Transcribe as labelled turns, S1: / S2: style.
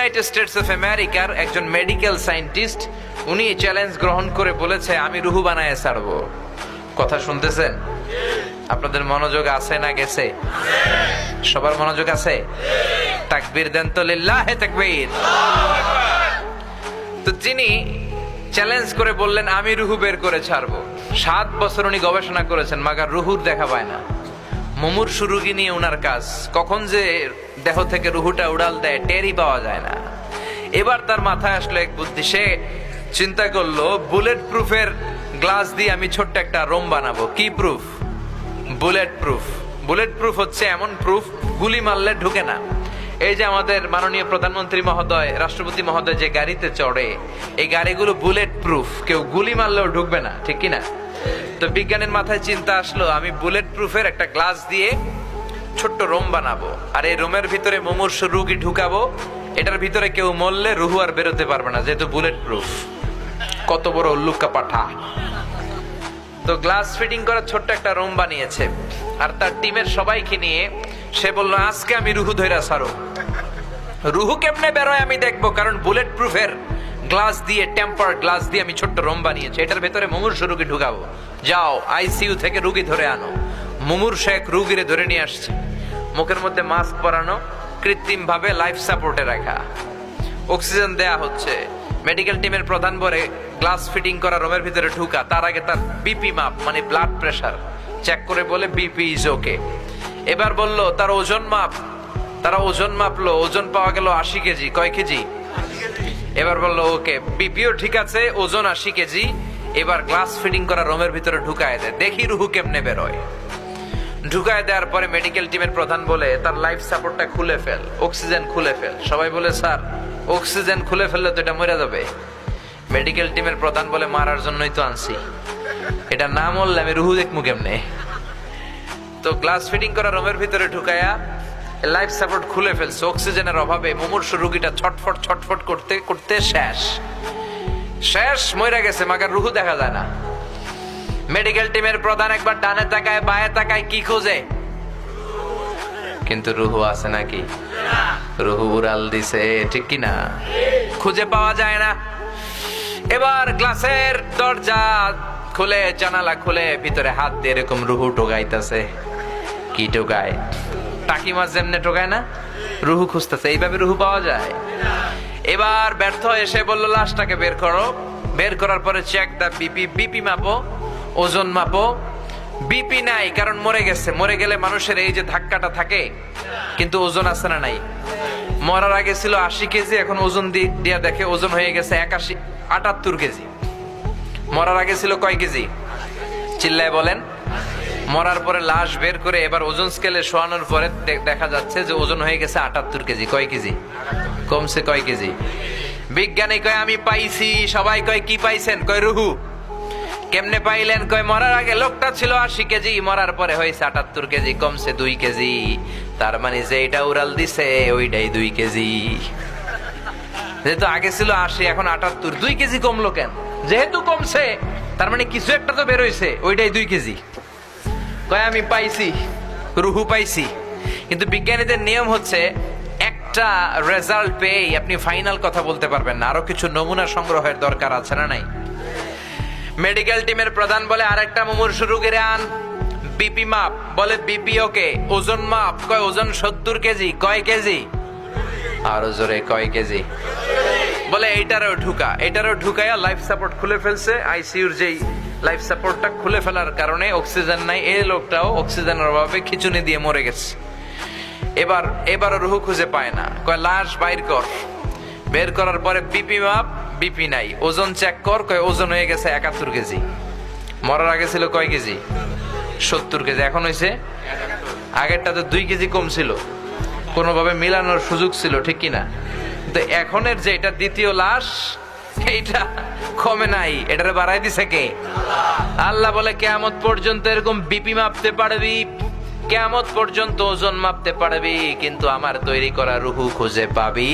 S1: United states of আমেরিকার একজন medical scientist উনি চ্যালেঞ্জ গ্রহণ করে বলেছে, আমি রুহু বানায় ছাড়বো। কথা শুনতেছেন? আপনাদের মনোযোগ আছে না গেছে? সবার মনোযোগ আছে? তাকবীর দেন তো লিল্লাহে তাকবীর। তো যিনি চ্যালেঞ্জ করে বললেন, আমি রুহু বের করে ছাড়বো। সাত বছর উনি গবেষণা করেছেন, মাগার রুহুর দেখা পায় না। মুমূর্ষু রুগী নিয়ে ওনার কাজ। কখন যে দেহ থেকে রুহুটা উড়াল দেয়, টেরই পাওয়া যায় না। এবার তার মাথায় আসলো এক বুদ্ধি। সে চিন্তা করল বুলেট প্রুফের গ্লাস দিয়ে আমি ছোট্ট একটা রোম বানাবো। কি proof bullet proof bullet proof হচ্ছে এমন প্রুফ গুলি মারলে ঢুকে না। এই যে আমাদের মাননীয় প্রধানমন্ত্রী মহোদয়, রাষ্ট্রপতি মহোদয় যে গাড়িতে চড়ে, এই গাড়িগুলো বুলেট প্রুফ কেউ গুলি মারলেও ঢুকবে না, ঠিক কি না? তো বিজ্ঞানের মাথায় চিন্তা আসলো, আমি বুলেট প্রুফের একটা গ্লাস দিয়ে ছোট্ট রোম বানাবো। আর এই রোমের ভিতরে মুমূর্ষ রুগী ঢুকাবো। এটার ভিতরে কেউ মরলে রুহু আর বেরোতে পারবে না, যেহেতু বুলেট প্রুফ কত বড় উল্লুকা পাঠা। তো গ্লাস ফিটিং করা ছোট্ট একটা রুম বানিয়েছে। আর তার টিমের সবাইকে নিয়ে সে বলল, আজকে আমি রুহু ধৈরা সারো রুহু কেমনে বেরোয় আমি দেখব, কারণ বুলেট প্রুফের গ্লাস দিয়ে টেম্পার গ্লাস দিয়ে আমি ছোট্ট রুম বানিয়েছি। এটার ভেতরে মুমূর্ষ রুগী ঢুকাবো। যাও আইসিইউ থেকে রুগী ধরে আনো। মুমূর শেখ রুগীরে ধরে নিয়ে আসছে। মুখের মধ্যে মাস্ক পরানো কৃত্রিম ভাবে লাইফ সাপোর্টে রাখা। অক্সিজেন দেয়া হচ্ছে। মেডিকেল টিমের প্রধান বলে গ্লাস ফিটিং করা রুমের ভিতরে ঢুকা। তার আগে তার বিপি মাপ মানে ব্লাড প্রেশার চেক করে বলে বিপি ইজ ওকে এবার বলল, তার ওজন মাপ তারা ওজন মাপলো। ওজন পাওয়া গেল আশি কেজি। কয় কেজি? এবার বলল, ওকে, বিপিও ঠিক আছে, ওজন আশি কেজি। এবার গ্লাস ফিটিং করা রুমের ভিতরে ঢুকায় দেয়। দেখি রুহু কেমনে বেরোয় ঢুকায় দেওয়ার পরে মেডিকেল টিমের প্রধান বলে, তার লাইফ সাপোর্টটা খুলে ফেল অক্সিজেন খুলে ফেল। সবাই বলে, স্যার অক্সিজেন খুলে ফেললে তো এটা মরে যাবে। মেডিকেল টিমের প্রধান বলে, মারার জন্যই তো আনছি। এটা না মরলে আমি রুহু দেখমু কেমনে? তো গ্লাস ফিটিং করা রুমের ভিতরে ঢুকায়া লাইফ সাপোর্ট খুলে ফেলছে। অক্সিজেনের অভাবে মুমূর্ষু রুগীটা ছটফট ছটফট করতে করতে শেষ। শেষ মরে গেছে, মাগার রুহু দেখা যায় না। মেডিকেল টিমের প্রধান একবার ডানে তাকায়, বায়ে তাকায়, কি খোঁজে? কিন্তু রুহু আছে নাকি? রুহু উড়াল দিছে ঠিক কি না? খুঁজে পাওয়া যায় না। এবার গ্লাসের দরজা খুলে, জানালা খুলে, ভিতরে হাত দিয়ে এরকম রুহু টোকাইতেছে কি টোকায় টাকি মাছ যেমনে টোকায় না, রুহু খুঁজতেছে। এইভাবে রুহু পাওয়া যায়? এবার ব্যর্থ এসে বলল, লাশটাকে বের করো। বের করার পরে চেক দা বিপি বিপি মাপো, ওজন মাপো। বিপি নাই, কারণ মরে গেছে। মরে গেলে মানুষের এই যে ধাক্কাটা থাকে, কিন্তু ওজন আছে না নাই? মরার আগে ছিল আশি কেজি, এখন ওজন দিয়া দেখে ওজন হয়ে গেছে একাশি, আটাত্তর কেজি। মরার আগে ছিল কয় কেজি? চিল্লায় বলেন মরার পরে লাশ বের করে এবার ওজন স্কেলে শোয়ানোর পরে দেখা যাচ্ছে যে ওজন হয়ে গেছে আটাত্তর কেজি। কয় কেজি? কমছে কয় কেজি? বিজ্ঞানী কয়, আমি পাইছি। সবাই কয়, কি পাইছেন? কয়, রুহু। কেমনে পাইলেন? কয়, মরার আগে লোকটা ছিল আশি কেজি, মরার পরে হয়েছে আটাত্তর কেজি, কমছে দুই কেজি। তার মানে যে এটা উড়াল দিছে, ওইটাই দুই কেজি। যেহেতু আগে ছিল আশি, এখন আটাত্তর, দুই কেজি কমলো কেন? যেহেতু কমছে, তার মানে কিছু একটা তো বেরোইছে ওইটাই দুই কেজি। কয়, আমি পাইছি, রুহু পাইছি। কিন্তু বিজ্ঞানীদের নিয়ম হচ্ছে, একটা রেজাল্ট পেয়ে আপনি ফাইনাল কথা বলতে পারবেন না। আরও কিছু নমুনা সংগ্রহের দরকার আছে না নাই? মেডিকেল টিমের প্রধান বলে, আরেকটা মুমুর শুরু করে আন বিপি মাপ। বলে বিপি ওকে। ওজন মাপ। কয়, ওজন সত্তর কেজি। কয়, কেজি? আরও জোরে কয়, কেজি? বলে, এইটারও ঢুকা। এটারও ঢুকাইয়া লাইফ সাপোর্ট খুলে ফেলছে। আইসিইউর যেই লাইফ সাপোর্টটা খুলে ফেলার কারণে অক্সিজেন নাই। এই লোকটাও অক্সিজেনের অভাবে খিচুনি দিয়ে মরে গেছে। এবার, এবারও রুহু খুঁজে পায় না। কয়, লাশ বাইর কর। বের করার পরে বিপি মাপ বিপি নাই। ওজন চেক কর, কয়, ওজন হয়ে গেছে একাত্তর কেজি। মরার আগে ছিল কয় কেজি? সত্তর কেজি। এখন হয়েছে আগেরটা তো দুই কেজি কম ছিল। কোনোভাবে মিলানোর সুযোগ ছিল, ঠিক কিনা? তো এখনের যে এটা দ্বিতীয় লাশ এইটা কমে নাই, এটারে বাড়াই দিছে কে? আল্লাহ বলে কেয়ামত পর্যন্ত এরকম বিপি মাপতে পারবি, কেয়ামত পর্যন্ত ওজন মাপতে পারবি, কিন্তু আমার তৈরি করা রুহু খুঁজে পাবি